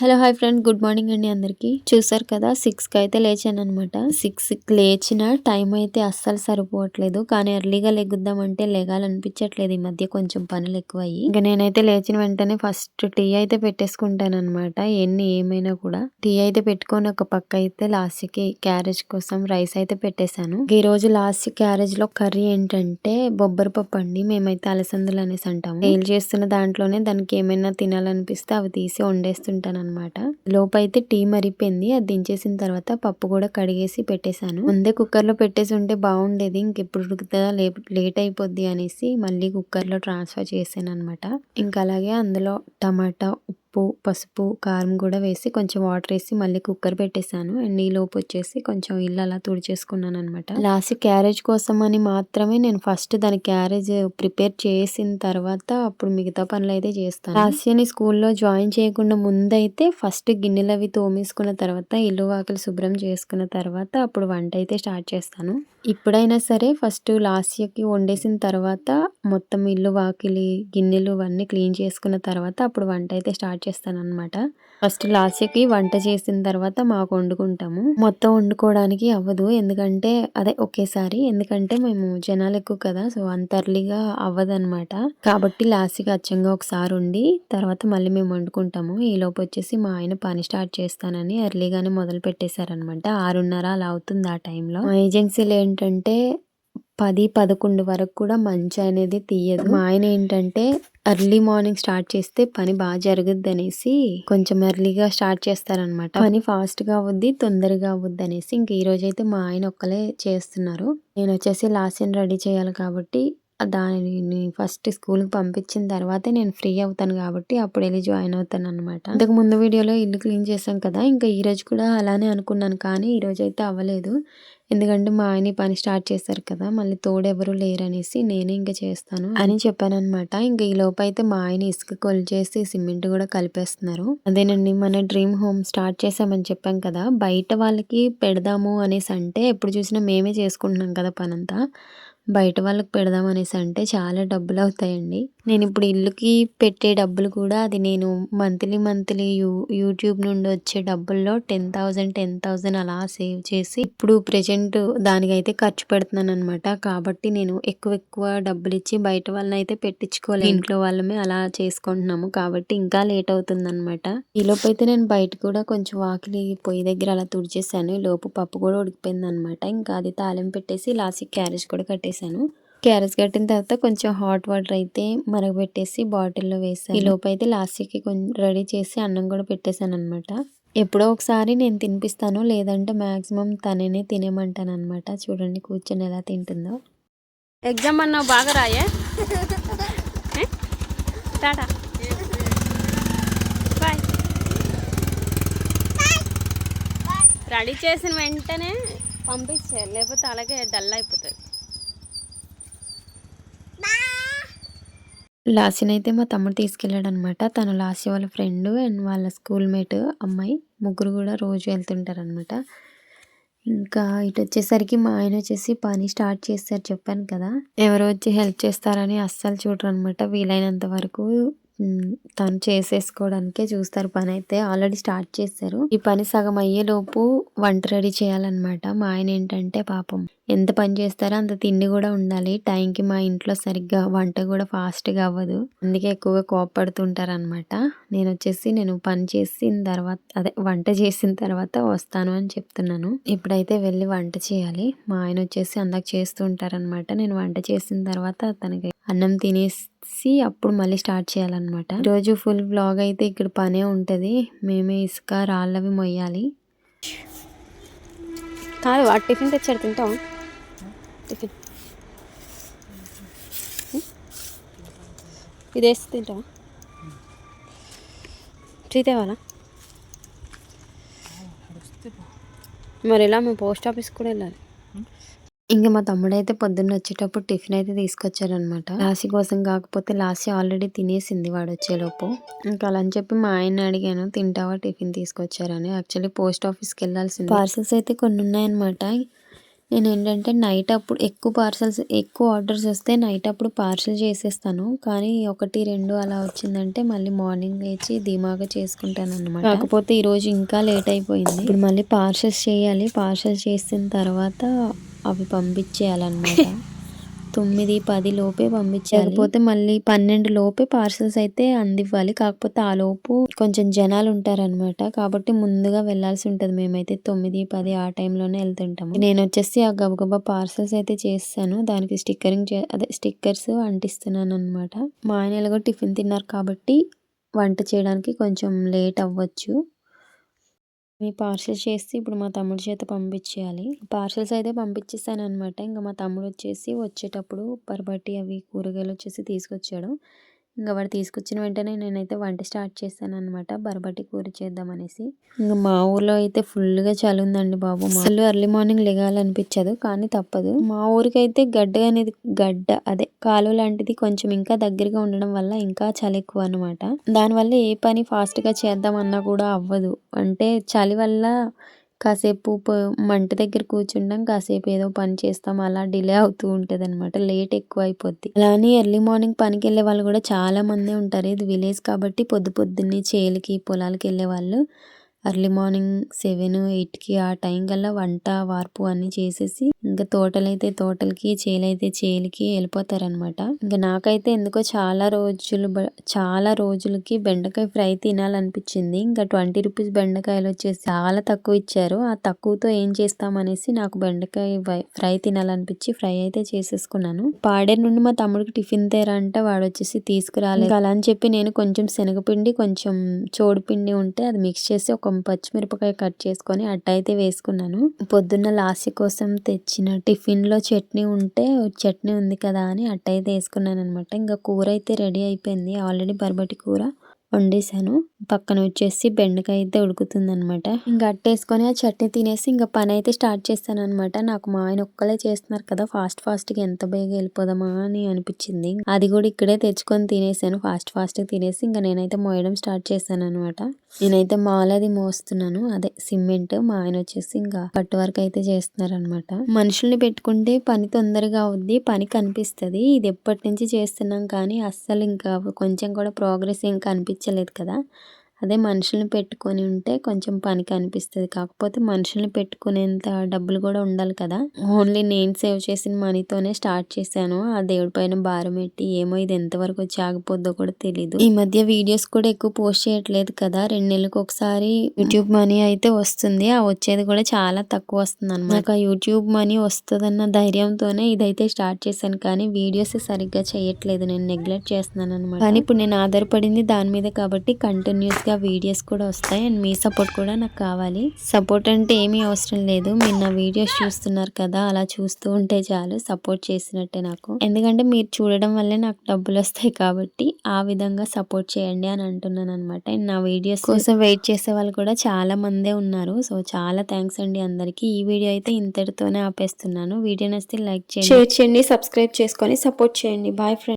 Hello hi friend. Good morning అండి అందరికీ. చూసారు కదా సిక్స్కి అయితే లేచాను అనమాట సిక్స్ లేచిన టైం అయితే అస్సలు సరిపోవట్లేదు. కానీ ఎర్లీగా లెగుద్దామంటే లెగాలనిపించట్లేదు. ఈ మధ్య కొంచెం పనులు ఎక్కువయ్యి. ఇంకా నేనైతే లేచిన వెంటనే ఫస్ట్ టీ అయితే పెట్టేసుకుంటాను అనమాట ఎన్ని ఏమైనా కూడా. టీ అయితే పెట్టుకొని ఒక పక్క అయితే లాస్ట్కి క్యారేజ్ కోసం రైస్ అయితే పెట్టేశాను. ఈ రోజు లాస్ట్ క్యారేజ్లో కర్రీ ఏంటంటే బొబ్బరి పప్పు అండి. మేమైతే అలసందలు అనేసి అంటాము. సేల్ చేస్తున్న దాంట్లోనే దానికి ఏమైనా తినాలనిపిస్తే అవి తీసి వండేస్తుంటాను అనమాట లోపైతే టీ మరిపోయింది అది దించేసిన తర్వాత పప్పు కూడా కడిగేసి పెట్టేశాను. ముందే కుక్కర్లో పెట్టేసి ఉంటే బాగుండేది. ఇంకెప్పుడు ఉడుకుతుందా? లేట్ అయిపోద్ది అనేసి మళ్ళీ కుక్కర్లో ట్రాన్స్ఫర్ చేశాను అనమాట ఇంకా అలాగే అందులో టమాటా ఉప్పు పసుపు కారం కూడా వేసి కొంచెం వాటర్ వేసి మళ్ళీ కుక్కర్ పెట్టేశాను. అండ్ లోపు వచ్చేసి కొంచెం ఇల్లు అలా తుడిచేసుకున్నాను అనమాట లాస్ట్ క్యారేజ్ కోసం అని మాత్రమే నేను ఫస్ట్ దాని క్యారేజ్ ప్రిపేర్ చేసిన తర్వాత అప్పుడు మిగతా పనులు అయితే చేస్తాను. లాస్యని స్కూల్లో జాయిన్ చేయకుండా ముందైతే ఫస్ట్ గిన్నెలు అవి తోమేసుకున్న తర్వాత ఇల్లు వాకిలు శుభ్రం చేసుకున్న తర్వాత అప్పుడు వంట అయితే స్టార్ట్ చేస్తాను. ఇప్పుడైనా సరే ఫస్ట్ లాస్యకి వండేసిన తర్వాత మొత్తం ఇల్లు వాకిలి గిన్నెలు అవన్నీ క్లీన్ చేసుకున్న తర్వాత అప్పుడు వంట అయితే స్టార్ట్ చేస్తాను ఫస్ట్ లాస్యకి వంట చేసిన తర్వాత మాకు వండుకుంటాము. మొత్తం వండుకోవడానికి అవ్వదు. ఎందుకంటే అదే ఒకేసారి. ఎందుకంటే మేము జనాలు ఎక్కువ కదా సో అంత అర్లీగా అవ్వదు అనమాట కాబట్టి లాస్యకి అచ్చంగా ఒకసారి ఉండి తర్వాత మళ్ళీ మేము వండుకుంటాము. ఈ లోపు వచ్చేసి మా ఆయన పని స్టార్ట్ చేస్తానని ఎర్లీగానే మొదలు పెట్టేశారనమాట ఆరున్నర అలా అవుతుంది ఆ టైంలో. మా ఏంటంటే పది పదకొండు వరకు కూడా మంచి అనేది తీయదు. మా ఆయన ఏంటంటే ఎర్లీ మార్నింగ్ స్టార్ట్ చేస్తే పని బాగా జరుగుద్ది అనేసి కొంచెం ఎర్లీగా స్టార్ట్ చేస్తారనమాట పని ఫాస్ట్గా అవుద్ది తొందరగా అవుద్ది అనేసి ఇంక ఈ రోజైతే అయితే మా ఆయన ఒక్కలే చేస్తున్నారు. నేను వచ్చేసి లాస్ట్ రెడీ చేయాలి కాబట్టి దానిని ఫస్ట్ స్కూల్కి పంపించిన తర్వాతే నేను ఫ్రీ అవుతాను కాబట్టి అప్పుడు వెళ్ళి జాయిన్ అవుతాను అనమాట ఇంతకు ముందు వీడియోలో ఇల్లు క్లీన్ చేశాం కదా ఇంకా ఈ రోజు కూడా అలానే అనుకున్నాను కానీ ఈరోజు అయితే అవ్వలేదు. ఎందుకంటే మా ఆయన పని స్టార్ట్ చేశారు కదా మళ్ళీ తోడెవరు లేరనేసి నేనే ఇంకా చేస్తాను అని చెప్పాను అనమాట ఇంకా ఈ లోపు అయితే మా ఆయన ఇసుక కొలిచేసి సిమెంట్ కూడా కలిపేస్తున్నారు. అదేనండి మన డ్రీమ్ హోమ్ స్టార్ట్ చేసామని చెప్పాం కదా బయట వాళ్ళకి పెడదాము అనేసి అంటే ఎప్పుడు చూసినా మేమే చేసుకుంటున్నాం కదా పనంతా. బయట వాళ్ళకి పెడదాం అనేసి అంటే చాలా డబ్బులు అవుతాయండి. నేను ఇప్పుడు ఇల్లుకి పెట్టే డబ్బులు కూడా అది నేను మంత్లీ మంత్లీ యూ యూట్యూబ్ నుండి వచ్చే డబ్బుల్లో టెన్ థౌజండ్ టెన్ థౌజండ్ అలా సేవ్ చేసి ఇప్పుడు ప్రజెంట్ దానికైతే ఖర్చు పెడుతున్నాను అనమాట కాబట్టి నేను ఎక్కువ ఎక్కువ డబ్బులు ఇచ్చి బయట వాళ్ళని అయితే పెట్టించుకోలేదు ఇంట్లో వాళ్ళమే అలా చేసుకుంటున్నాము. కాబట్టి ఇంకా లేట్ అవుతుంది అనమాట ఈ అయితే నేను బయట కూడా కొంచెం వాకిలి పొయ్యి దగ్గర అలా తుడిచేసాను. ఈ లోపు పప్పు కూడా ఉడికిపోయింది అనమాట ఇంకా అది తాళం పెట్టేసి లాస్ట్ క్యారేజ్ కూడా కట్టేశాను క్యారెట్స్ కట్టిన తర్వాత కొంచెం హాట్ వాటర్ అయితే మరగబెట్టేసి బాటిల్లో వేసాను. ఈ లోపు అయితే లాస్ట్కి కొంచెం రెడీ చేసి అన్నం కూడా పెట్టేశాను అనమాట ఎప్పుడో ఒకసారి నేను తినిపిస్తాను లేదంటే మ్యాక్సిమం తననే తినేమంటాను అనమాట చూడండి కూర్చొని ఎలా తింటుందో. ఎగ్జామ్ అన్నావు బాగా రాయే? టాటా. బాయ్. రెడీ చేసిన వెంటనే పంపించే లేకపోతే అలాగే డల్ అయిపోతుంది. లాస్యని అయితే మా తమ్ముడు తీసుకెళ్ళాడు అనమాట తను లాసి వాళ్ళ ఫ్రెండ్ అండ్ వాళ్ళ స్కూల్మేట్ అమ్మాయి. ముగ్గురు కూడా రోజు వెళ్తుంటారు అనమాట ఇంకా ఇటు వచ్చేసరికి మా ఆయన వచ్చేసి పని స్టార్ట్ చేస్తారు చెప్పాను కదా. ఎవరు వచ్చి హెల్ప్ చేస్తారని అస్సలు చూడరు అనమాట వీలైనంత వరకు తను చేసేసుకోవడానికే చూస్తారు. పని అయితే ఆల్రెడీ స్టార్ట్ చేశారు. ఈ పని సగం అయ్యేలోపు వంట రెడీ చేయాలన్నమాట. మా ఆయన ఏంటంటే పాపం ఎంత పని చేస్తారో అంత తిండి కూడా ఉండాలి. టైంకి మా ఇంట్లో సరిగ్గా వంట కూడా ఫాస్ట్గా అవ్వదు. అందుకే ఎక్కువగా కోపడుతుంటారు అనమాట నేను వచ్చేసి నేను పని చేసిన తర్వాత అదే వంట చేసిన తర్వాత వస్తాను అని చెప్తున్నాను. ఇప్పుడైతే వెళ్ళి వంట చేయాలి. మా ఆయన వచ్చేసి అందాక చేస్తూ ఉంటారనమాట నేను వంట చేసిన తర్వాత తనకి అన్నం తినేసి అప్పుడు మళ్ళీ స్టార్ట్ చేయాలన్నమాట. రోజు ఫుల్ బ్లాగ్ అయితే ఇక్కడ పనే ఉంటుంది. మేమే ఇసుక రాళ్ళవి మొయ్యాలి. కాదు వాడు టిఫిన్ తెచ్చాడు తింటాం టిఫిన్. ఇది వేసి తింటావా? తేవాలా? మరి ఇలా మేము పోస్ట్ ఆఫీస్ కూడా వెళ్ళాలి. ఇంకా మా తమ్ముడు అయితే పొద్దున్న వచ్చేటప్పుడు టిఫిన్ అయితే తీసుకొచ్చారనమాట లాసి కోసం కాకపోతే లాసి ఆల్రెడీ తినేసింది వాడు వచ్చేలోపు. ఇంకా అలా అని చెప్పి మా ఆయన అడిగాను తింటావా టిఫిన్ తీసుకొచ్చారని? యాక్చువల్లీ పోస్ట్ ఆఫీస్కి వెళ్ళాల్సింది. పార్సల్స్ అయితే కొన్ని ఉన్నాయన్నమాట నేను ఏంటంటే నైట్ అప్పుడు ఎక్కువ పార్సల్స్ ఎక్కువ ఆర్డర్స్ వస్తే నైట్ అప్పుడు పార్సల్ చేసేస్తాను. కానీ ఒకటి రెండు అలా వచ్చిందంటే మళ్ళీ మార్నింగ్ లేచి ధీమాగా చేసుకుంటాను అనమాట కాకపోతే ఈరోజు ఇంకా లేట్ అయిపోయింది. ఇప్పుడు మళ్ళీ పార్సల్స్ చేయాలి. పార్సల్ చేసిన తర్వాత అవి పంపించేయాలన్నమాట. తొమ్మిది పది లోపే పంపించాలి. పోతే మళ్ళీ పన్నెండు లోపే పార్సల్స్ అయితే అందివ్వాలి. కాకపోతే ఆ లోపు కొంచెం జనాలు ఉంటారనమాట కాబట్టి ముందుగా వెళ్ళాల్సి ఉంటుంది. మేమైతే తొమ్మిది పది ఆ టైంలోనే వెళ్తుంటాము. నేను వచ్చేసి ఆ గబగబా పార్సల్స్ అయితే చేస్తాను దానికి స్టిక్కరింగ్ చే అదే స్టిక్కర్స్ అంటిస్తున్నాను అనమాట మా ఆయన ఎలాగో టిఫిన్ తిన్నారు కాబట్టి వంట చేయడానికి కొంచెం లేట్ అవ్వచ్చు. మీ పార్సెల్స్ చేసి ఇప్పుడు మా తమ్ముడి చేత పంపించేయాలి. పార్సెల్స్ అయితే పంపించేసాను అనమాట ఇంకా మా తమ్ముడు వచ్చేసి వచ్చేటప్పుడు పరబట్టి అవి కూరగాయలు వచ్చేసి తీసుకొచ్చాడు. ఇంకా వాడు తీసుకొచ్చిన వెంటనే నేనైతే వంట స్టార్ట్ చేశాను అనమాట బరబట్టి కూర చేద్దామనేసి ఇంకా మా ఊర్లో అయితే ఫుల్గా చలి ఉందండి బాబు అసలు ఎర్లీ మార్నింగ్ లెగాలనిపించదు కానీ తప్పదు. మా ఊరికైతే గడ్డ అనేది గడ్డ అదే కాలువ లాంటిది కొంచెం ఇంకా దగ్గరగా ఉండడం వల్ల ఇంకా చలి ఎక్కువ అనమాట దానివల్ల ఏ పని ఫాస్ట్గా చేద్దామన్నా కూడా అవ్వదు. అంటే చలి వల్ల కాసేపు మంట దగ్గర కూర్చుంటాం కాసేపు ఏదో పని చేస్తాం అలా డిలే అవుతూ ఉంటుంది అనమాట లేట్ ఎక్కువ అయిపోద్ది అలానే ఎర్లీ మార్నింగ్ పనికి వెళ్ళే వాళ్ళు కూడా చాలా మంది ఉంటారు. ఇది విలేజ్ కాబట్టి పొద్దు పొద్దున్నే చేలకి పొలాలకి వెళ్ళే వాళ్ళు. అర్లీ మార్నింగ్ సెవెన్ ఎయిట్కి ఆ టైం కల్లా వంట వార్పు అన్నీ చేసేసి ఇంకా తోటలైతే తోటలకి చేలైతే చేలికి వెళ్ళిపోతారనమాట ఇంకా నాకైతే ఎందుకో చాలా రోజులు చాలా రోజులకి బెండకాయ ఫ్రై తినాలనిపించింది. ఇంకా ట్వంటీ రూపీస్ బెండకాయలు వచ్చేసి చాలా తక్కువ ఇచ్చారు. ఆ తక్కువతో ఏం చేస్తామనేసి నాకు బెండకాయ ఫ్రై తినాలనిపించి ఫ్రై అయితే చేసేసుకున్నాను. పాడేరు నుండి మా తమ్ముడికి టిఫిన్ తేరా అంటే వాడు వచ్చేసి తీసుకురాలేదు అలా అని చెప్పి నేను కొంచెం శనగపిండి కొంచెం చోడుపిండి ఉంటే అది మిక్స్ చేసి ఒక పచ్చిమిరపకాయ కట్ చేసుకొని అట్టయితే వేసుకున్నాను. పొద్దున్న లాస్ట్ కోసం తెచ్చిన టిఫిన్లో చట్నీ ఉంటే చట్నీ ఉంది కదా అని అట్టయితే వేసుకున్నాను అనమాట ఇంకా కూర అయితే రెడీ అయిపోయింది. ఆల్రెడీ బర్బటి కూర వండేసాను పక్కన వచ్చేసి బెండకాయ అయితే ఉడుకుతుంది అనమాట ఇంకా అట్టేసుకొని ఆ చట్నీ తినేసి ఇంకా పని అయితే స్టార్ట్ చేస్తాను అనమాట నాకు మా ఆయన ఒక్కలే చేస్తున్నారు కదా ఫాస్ట్ ఫాస్ట్గా ఎంత బేగా వెళ్ళిపోదామా అని అనిపించింది. అది కూడా ఇక్కడే తెచ్చుకొని తినేసాను ఫాస్ట్ ఫాస్ట్గా తినేసి ఇంకా నేనైతే మోయడం స్టార్ట్ చేశాను అనమాట నేనైతే మాల్ అది మోస్తున్నాను. అదే సిమెంట్. మా ఆయన వచ్చేసి ఇంకా పట్టు వరకు అయితే చేస్తున్నారనమాట మనుషుల్ని పెట్టుకుంటే పని తొందరగా అవుద్ది పని కనిపిస్తుంది. ఇది ఎప్పటి నుంచి చేస్తున్నాం కానీ అస్సలు ఇంకా కొంచెం కూడా ప్రోగ్రెస్ ఏం కనిపించలేదు కదా. అదే మనుషుల్ని పెట్టుకొని ఉంటే కొంచెం పనికి అనిపిస్తుంది. కాకపోతే మనుషుల్ని పెట్టుకునేంత డబ్బులు కూడా ఉండాలి కదా. ఓన్లీ నేను సేవ్ చేసిన మనీతోనే స్టార్ట్ చేశాను. ఆ దేవుడి పైన భారం పెట్టి ఏమో ఇది ఎంతవరకు వచ్చి ఆగిపోద్దో కూడా తెలీదు. ఈ మధ్య వీడియోస్ కూడా ఎక్కువ పోస్ట్ చేయట్లేదు కదా. రెండు నెలలకు ఒకసారి యూట్యూబ్ మనీ అయితే వస్తుంది. ఆ వచ్చేది కూడా చాలా తక్కువ వస్తుంది అనమాట నాకు ఆ యూట్యూబ్ మనీ వస్తుందన్న ధైర్యంతోనే ఇదైతే స్టార్ట్ చేశాను. కానీ వీడియోస్ సరిగ్గా చేయట్లేదు. నేను నెగ్లెక్ట్ చేస్తున్నాను అనమాట కానీ ఇప్పుడు నేను ఆధారపడింది దాని మీద కాబట్టి కంటిన్యూస్ ఇంకా వీడియోస్ కూడా వస్తాయి అండ్ మీ సపోర్ట్ కూడా నాకు కావాలి. సపోర్ట్ అంటే ఏమీ అవసరం లేదు. మీరు నా వీడియోస్ చూస్తున్నారు కదా అలా చూస్తూ ఉంటే చాలు సపోర్ట్ చేసినట్టే నాకు. ఎందుకంటే మీరు చూడడం వల్లే నాకు డబ్బులు వస్తాయి కాబట్టి ఆ విధంగా సపోర్ట్ చేయండి అని అంటున్నాను అనమాట నా వీడియోస్ కోసం వెయిట్ చేసే వాళ్ళు కూడా చాలా మందే ఉన్నారు. సో చాలా థ్యాంక్స్ అండి అందరికీ. ఈ వీడియో అయితే ఇంతటితోనే ఆపేస్తున్నాను. వీడియో నచ్చితే లైక్ చేయండి. షేర్ చేయండి సబ్స్క్రైబ్ చేసుకొని సపోర్ట్ చేయండి. Bye friend